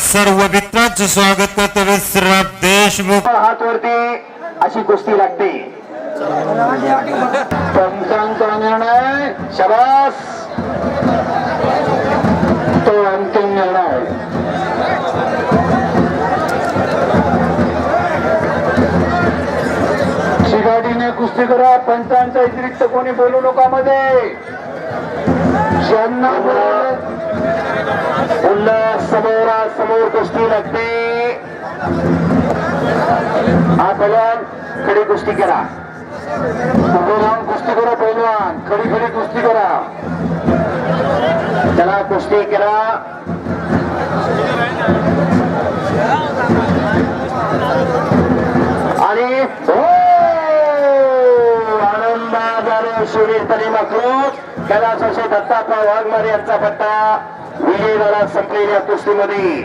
सर्व मित्रांचं स्वागत करतो विश्राम देशमुख. हात वरती अशी कुस्ती लागते. पंचांचा निर्णय शबास तो अंतिम निर्णय शिगाडीने कुस्ती करा पंचांच्या व्यतिरिक्त कोणी बोलू नका मध्ये ज्यांना कुस्ती लागते हा पहिलवान खडी कुस्ती करा. उभे राहून कुस्ती करा पहिलवान खडी खडी कुस्ती करा. चला कुस्ती करा आणि हो! आनंदाने सुनील तलीमाखोट कैलास असे दत्तापा वाघमारे यांचा पट्टा. विजय झाला संपलेल्या कुस्तीमध्ये.